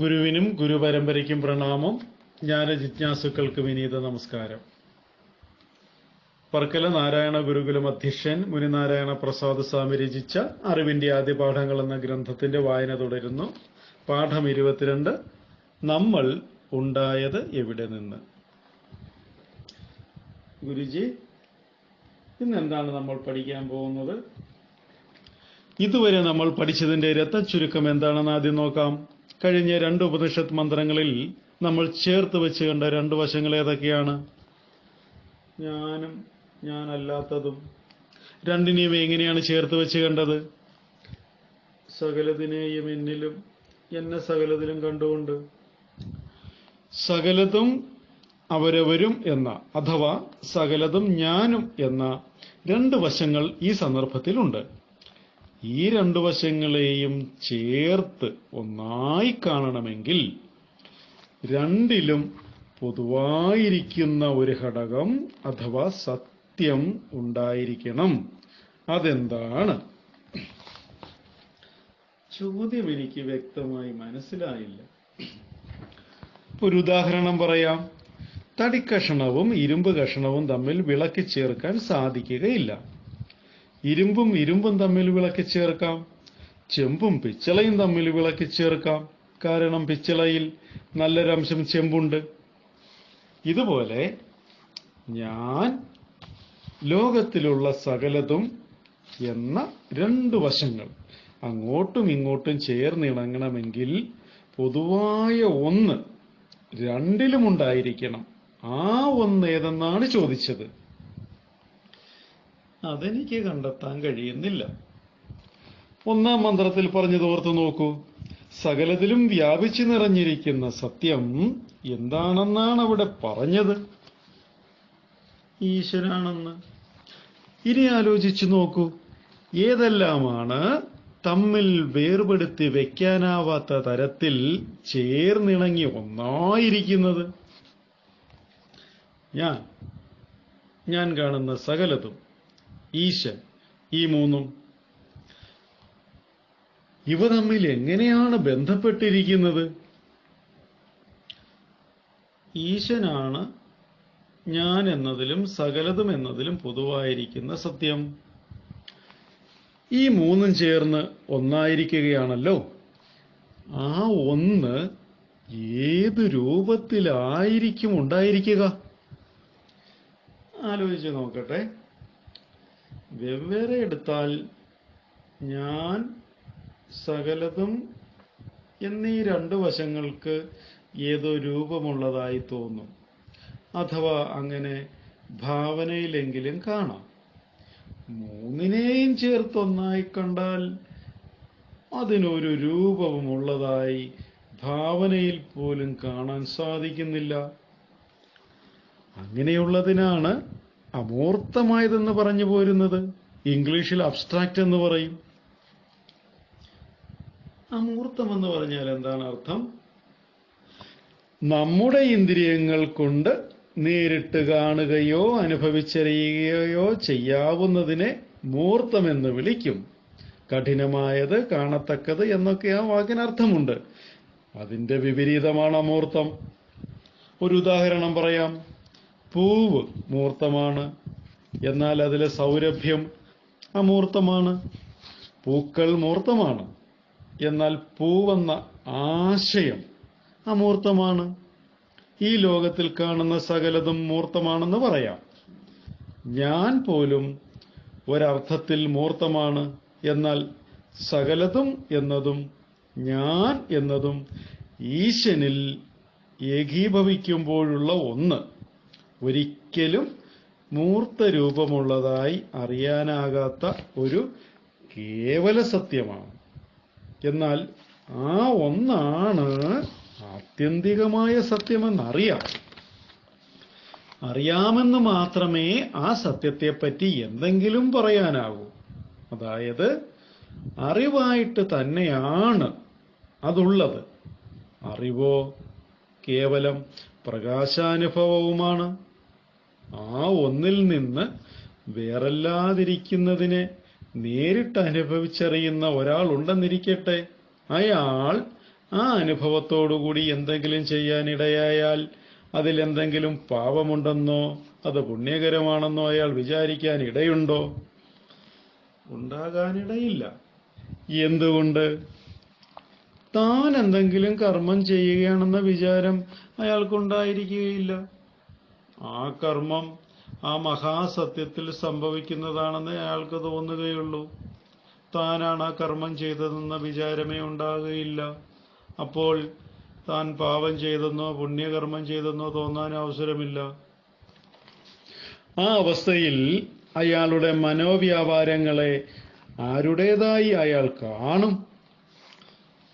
ഗുരുവിനും ഗുരുപരമ്പരയ്ക്കും പ്രണാമം. ജ്ഞാനജിജ്ഞാസുക്കൾക്ക് വിനീത നമസ്കാരം. വർക്കല നാരായണ ഗുരുകുലം അധ്യക്ഷൻ മുനിനാരായണ പ്രസാദ് സ്വാമി രചിച്ച അറിവിന്റെ ആദ്യ പാഠങ്ങൾ എന്ന ഗ്രന്ഥത്തിന്റെ വായന തുടരുന്നു. പാഠം ഇരുപത്തിരണ്ട് നമ്മൾ ഉണ്ടായത് എവിടെ നിന്ന്? ഗുരുജി ഇന്ന് എന്താണ് നമ്മൾ പഠിക്കാൻ പോകുന്നത്? ഇതുവരെ നമ്മൾ പഠിച്ചതിന്റെ രത്നച്ചുരുക്കം എന്താണെന്ന് ആദ്യം നോക്കാം. കഴിഞ്ഞ രണ്ട് ഉപനിഷത്ത് മന്ത്രങ്ങളിൽ നമ്മൾ ചേർത്ത് വെച്ച് കണ്ട രണ്ട് വശങ്ങൾ ഏതൊക്കെയാണ്? ഞാനും ഞാനല്ലാത്തതും. രണ്ടിനെയും എങ്ങനെയാണ് ചേർത്ത് വെച്ച് കണ്ടത് സകലതിനെയും എന്നിലും എന്നെ സകലതിലും കണ്ടുകൊണ്ട്. സകലതും അവരവരും എന്ന അഥവാ സകലതും ഞാനും എന്ന രണ്ട് വശങ്ങൾ ഈ സന്ദർഭത്തിലുണ്ട്. ഈ രണ്ടു വശങ്ങളെയും ചേർത്ത് ഒന്നായി കാണണമെങ്കിൽ രണ്ടിലും പൊതുവായിരിക്കുന്ന ഒരു ഘടകം അഥവാ സത്യം ഉണ്ടായിരിക്കണം. അതെന്താണ്? ചോദ്യം എനിക്ക് വ്യക്തമായി മനസ്സിലായില്ല. ഒരു ഉദാഹരണം പറയാം. തടിക്കഷണവും ഇരുമ്പ് കഷണവും തമ്മിൽ വിളക്കി ചേർക്കാൻ സാധിക്കുകയില്ല. ഇരുമ്പും ഇരുമ്പും തമ്മിൽ വിളക്കി ചേർക്കാം. ചെമ്പും പിച്ചളയും തമ്മിൽ വിളക്കി ചേർക്കാം. കാരണം പിച്ചളയിൽ നല്ലൊരംശം ചെമ്പുണ്ട്. ഇതുപോലെ ഞാൻ ലോകത്തിലുള്ള സകലതും എന്ന രണ്ട് വശങ്ങൾ അങ്ങോട്ടും ഇങ്ങോട്ടും ചേർന്നിണങ്ങണമെങ്കിൽ പൊതുവായ ഒന്ന് രണ്ടിലും ഉണ്ടായിരിക്കണം ആ ഒന്ന് ഏതെന്നാണ് ചോദിച്ചത്? അതെനിക്ക് കണ്ടെത്താൻ കഴിയുന്നില്ല. ഒന്നാം മന്ത്രത്തിൽ പറഞ്ഞത് ഓർത്തു നോക്കൂ. സകലത്തിലും വ്യാപിച്ചു നിറഞ്ഞിരിക്കുന്ന സത്യം എന്താണെന്നാണ് അവിടെ പറഞ്ഞത്? ഈശ്വരാണെന്ന്. ഇനി ആലോചിച്ചു നോക്കൂ. ഏതെല്ലാമാണ് തമ്മിൽ വേർപെടുത്തി വെക്കാനാവാത്ത തരത്തിൽ ചേർന്നിണങ്ങി ഒന്നായിരിക്കുന്നത്? ഞാൻ. ഞാൻ കാണുന്ന സകലതും. ഈശൻ ഈ മൂന്നും. ഇവ തമ്മിൽ എങ്ങനെയാണ് ബന്ധപ്പെട്ടിരിക്കുന്നത്? ഈശനാണ് ഞാൻ എന്നതിലും സകലതും എന്നതിലും പൊതുവായിരിക്കുന്ന സത്യം. ഈ മൂന്നും ചേർന്ന് ഒന്നായിരിക്കുകയാണല്ലോ. ആ ഒന്ന് ഏത് രൂപത്തിലായിരിക്കും ഉണ്ടായിരിക്കുക? ആലോചിച്ച് നോക്കട്ടെ. വെവ്വേറെ എടുത്താൽ ഞാൻ സകലതും എന്നീ രണ്ട് വശങ്ങൾക്ക് ഏതോ രൂപമുള്ളതായി തോന്നും. അഥവാ അങ്ങനെ ഭാവനയിലെങ്കിലും കാണാം. മൂന്നിനെയും ചേർത്തൊന്നായി കണ്ടാൽ അതിനൊരു രൂപവുമുള്ളതായി ഭാവനയിൽ പോലും കാണാൻ സാധിക്കുന്നില്ല. അങ്ങനെയുള്ളതിനാണ് അമൂർത്തമായതെന്ന് പറഞ്ഞു പോരുന്നത് ഇംഗ്ലീഷിൽ അബ്സ്ട്രാക്റ്റ് എന്ന് പറയും. അമൂർത്തം എന്ന് പറഞ്ഞാൽ എന്താണ് അർത്ഥം? നമ്മുടെ ഇന്ദ്രിയങ്ങൾ കൊണ്ട് നേരിട്ട് കാണുകയോ അനുഭവിച്ചറിയുകയോ ചെയ്യാവുന്നതിനെ മൂർത്തമെന്ന് വിളിക്കും. കഠിനമായത് കാണത്തക്കത് എന്നൊക്കെ ആ വാക്കിനർത്ഥമുണ്ട്. അതിന്റെ വിപരീതമാണ് അമൂർത്തം. ഒരു ഉദാഹരണം പറയാം. പൂവ് മൂർത്തമാണ്. എന്നാൽ അതിലെ സൗരഭ്യം അമൂർത്തമാണ്. പൂക്കൾ മൂർത്തമാണ്. എന്നാൽ പൂവെന്ന ആശയം അമൂർത്തമാണ്. ഈ ലോകത്തിൽ കാണുന്ന സകലതും മൂർത്തമാണെന്ന് പറയാം. ഞാൻ പോലും ഒരർത്ഥത്തിൽ മൂർത്തമാണ്. എന്നാൽ സകലതും എന്നതും ഞാൻ എന്നതും ഈശനിൽ ഏകീഭവിക്കുമ്പോഴുള്ള ഒന്ന്. ഒരിക്കലും മൂർത്ത രൂപമുള്ളതായി അറിയാനാകാത്ത ഒരു കേവല സത്യമാണ്. എന്നാൽ ആ ഒന്നാണ് ആത്യന്തികമായ സത്യമെന്നറിയാം. അറിയാമെന്ന് മാത്രമേ ആ സത്യത്തെപ്പറ്റി എന്തെങ്കിലും പറയാനാകൂ. അതായത് അറിവായിട്ട് തന്നെയാണ് അതുള്ളത്. അറിവോ കേവലം പ്രകാശാനുഭവവുമാണ്. ആ ഒന്നിൽ നിന്ന് വേറല്ലാതിരിക്കുന്നതിനെ നേരിട്ട് അനുഭവിച്ചറിയുന്ന ഒരാൾ ഉണ്ടെന്നിരിക്കട്ടെ അയാൾ ആ അനുഭവത്തോടുകൂടി എന്തെങ്കിലും ചെയ്യാനിടയായാൽ അതിലെന്തെങ്കിലും പാപമുണ്ടെന്നോ അത് പുണ്യകരമാണെന്നോ അയാൾ വിചാരിക്കാൻ ഇടയുണ്ടോ ഉണ്ടാകാനിടയില്ല. എന്തുകൊണ്ട്? താൻ എന്തെങ്കിലും കർമ്മം ചെയ്യുകയാണെന്ന വിചാരം അയാൾക്കുണ്ടായിരിക്കുകയില്ല. ആ കർമ്മം ആ മഹാസത്യത്തിൽ സംഭവിക്കുന്നതാണെന്ന് അയാൾക്ക് തോന്നുകയുള്ളൂ. താനാണ് ആ കർമ്മം ചെയ്തതെന്ന വിചാരമേ ഉണ്ടാകുകയില്ല. അപ്പോൾ താൻ പാപം ചെയ്തെന്നോ പുണ്യകർമ്മം ചെയ്തെന്നോ തോന്നാൻ അവസരമില്ല. ആ അവസ്ഥയിൽ അയാളുടെ മനോവ്യാപാരങ്ങളെ ആരുടേതായി അയാൾ കാണും?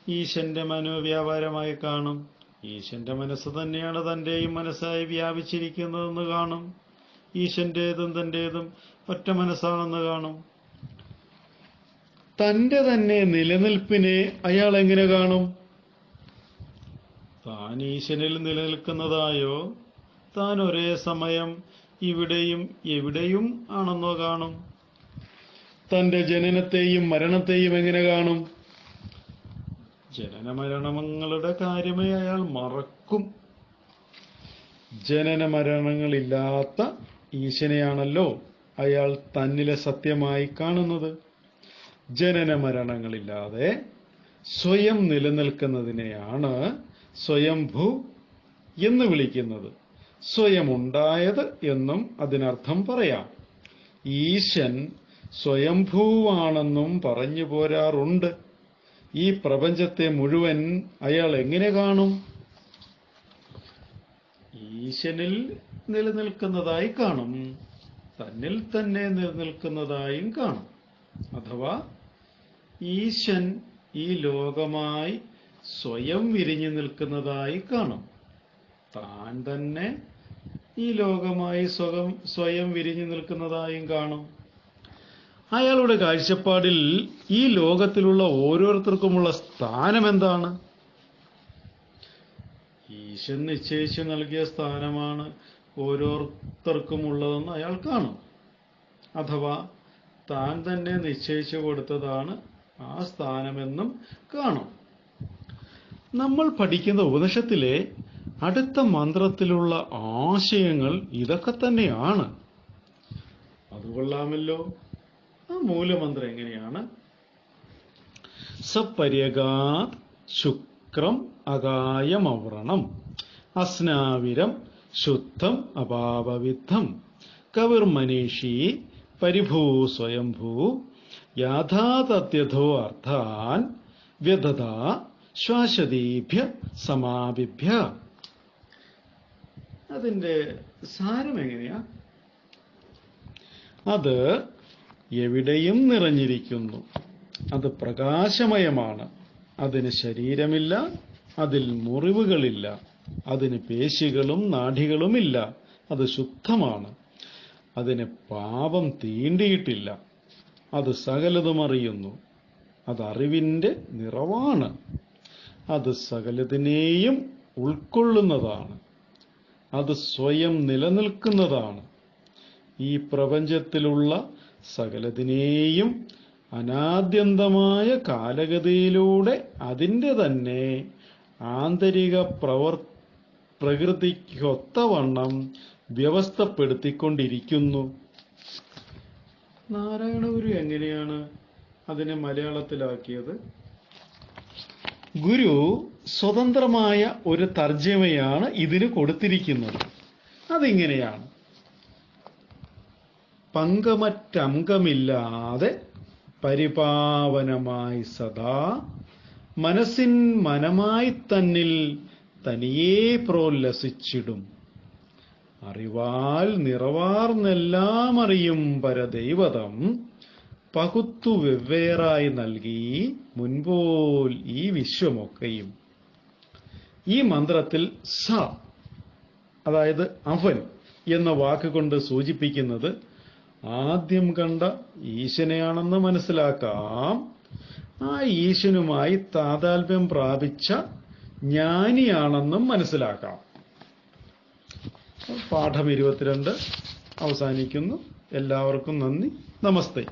ഈശന്റെ മനോവ്യാപാരമായി കാണും. ഈശന്റെ മനസ്സ് തന്നെയാണ് തന്റെയും മനസ്സായി വ്യാപിച്ചിരിക്കുന്നതെന്ന് കാണും. ഈശന്റേതും തന്റേതും ഒറ്റ മനസ്സാണെന്ന് കാണും. തന്റെ തന്നെ നിലനിൽപ്പിനെ അയാൾ എങ്ങനെ കാണും? താൻ ഈശനിൽ നിലനിൽക്കുന്നതായോ? താൻ ഒരേ സമയം ഇവിടെയും എവിടെയും ആണെന്നോ കാണും. തന്റെ ജനനത്തെയും മരണത്തെയും എങ്ങനെ കാണും? ജനന മരണങ്ങളുടെ കാര്യമേ അയാൾ മറക്കും. ജനന മരണങ്ങളില്ലാത്ത ഈശനെയാണല്ലോ അയാൾ തന്നിലെ സത്യമായി കാണുന്നത്. ജനന മരണങ്ങളില്ലാതെ സ്വയം നിലനിൽക്കുന്നതിനെയാണ് സ്വയംഭൂ എന്ന് വിളിക്കുന്നത്. സ്വയം ഉണ്ടായത് എന്നും അതിനർത്ഥം പറയാം. ഈശൻ സ്വയംഭൂവാണെന്നും പറഞ്ഞു പോരാറുണ്ട്. ഈ പ്രപഞ്ചത്തെ മുഴുവൻ അയാൾ എങ്ങനെ കാണും? ഈശനിൽ നിലനിൽക്കുന്നതായി കാണും. തന്നിൽ തന്നെ നിലനിൽക്കുന്നതായും കാണും. അഥവാ ഈശൻ ഈ ലോകമായി സ്വയം വിരിഞ്ഞു നിൽക്കുന്നതായി കാണും. താൻ തന്നെ ഈ ലോകമായി സ്വയം വിരിഞ്ഞു നിൽക്കുന്നതായും കാണും. അയാളുടെ കാഴ്ചപ്പാടിൽ ഈ ലോകത്തിലുള്ള ഓരോരുത്തർക്കുമുള്ള സ്ഥാനം എന്താണ്? ഈശൻ നിശ്ചയിച്ച് നൽകിയ സ്ഥാനമാണ് ഓരോരുത്തർക്കും ഉള്ളതെന്ന് അയാൾ കാണും. അഥവാ താൻ തന്നെ നിശ്ചയിച്ചു കൊടുത്തതാണ് ആ സ്ഥാനമെന്നും കാണും. നമ്മൾ പഠിക്കുന്ന ഉപനിഷത്തിലെ അടുത്ത മന്ത്രത്തിലുള്ള ആശയങ്ങൾ ഇതൊക്കെ തന്നെയാണ്. അത് കൊള്ളാമല്ലോ ആ മൂലമന്ത്രം എങ്ങനെയാണ്? സപര്യഗാത് ശുക്രം അകായമവ്രണം അസ്നാവിരം ശുദ്ധം അപാപവിദ്ധം കവിർമനീഷി പരിഭൂ സ്വയംഭൂ യാഥാതത്യഥോ അർത്ഥാൻ വ്യതത ശ്വാസദീഭ്യ സമാപിഭ്യ അതിന്റെ സാരം എങ്ങനെയാ? അത് എവിടെയും നിറഞ്ഞിരിക്കുന്നു. അത് പ്രകാശമയമാണ്. അതിന് ശരീരമില്ല അതിൽ മുറിവുകളില്ല. അതിന് പേശികളും നാഡികളുമില്ല. അത് ശുദ്ധമാണ്. അതിന് പാപം തീണ്ടിയിട്ടില്ല. അത് സകലതും അറിയുന്നു. അത് അറിവിന്റെ നിറവാണ്. അത് സകലതിനെയും ഉൾക്കൊള്ളുന്നതാണ്. അത് സ്വയം നിലനിൽക്കുന്നതാണ്. ഈ പ്രപഞ്ചത്തിലുള്ള സകലതിനെയും അനാദ്യന്തമായ കാലഗതിയിലൂടെ അതിന്റെ തന്നെ ആന്തരിക പ്രവർ പ്രകൃതിക്കൊത്തവണ്ണം വ്യവസ്ഥപ്പെടുത്തിക്കൊണ്ടിരിക്കുന്നു. നാരായണഗുരു എങ്ങനെയാണ് അതിനെ മലയാളത്തിലാക്കിയത്? ഗുരു സ്വതന്ത്രമായ ഒരു തർജമയാണ് ഇതിന് കൊടുത്തിരിക്കുന്നത്. അതിങ്ങനെയാണ്. പങ്കമറ്റംഗമില്ലാതെ പരിപാവനമായി സദാ മനസ്സിൻ മനമായി തന്നിൽ തനിയേ പ്രോല്ലസിച്ചിടും. അറിവാൽ നിറവാർന്നെല്ലാം അറിയും പരദൈവതം. പകുത്തു വെവ്വേറായി നൽകി മുൻപോൽ ഈ വിശ്വമൊക്കെയും. ഈ മന്ത്രത്തിൽ സ അതായത് അവൻ എന്ന വാക്കുകൊണ്ട് സൂചിപ്പിക്കുന്നത് ആദ്യം കണ്ട ഈശനെയാണെന്ന് മനസ്സിലാക്കാം. ആ ഈശനുമായി താതാൽപ്യം പ്രാപിച്ച ജ്ഞാനിയാണെന്നും മനസ്സിലാക്കാം. പാഠം ഇരുപത്തിരണ്ട് അവസാനിക്കുന്നു. എല്ലാവർക്കും നന്ദി. നമസ്തേ.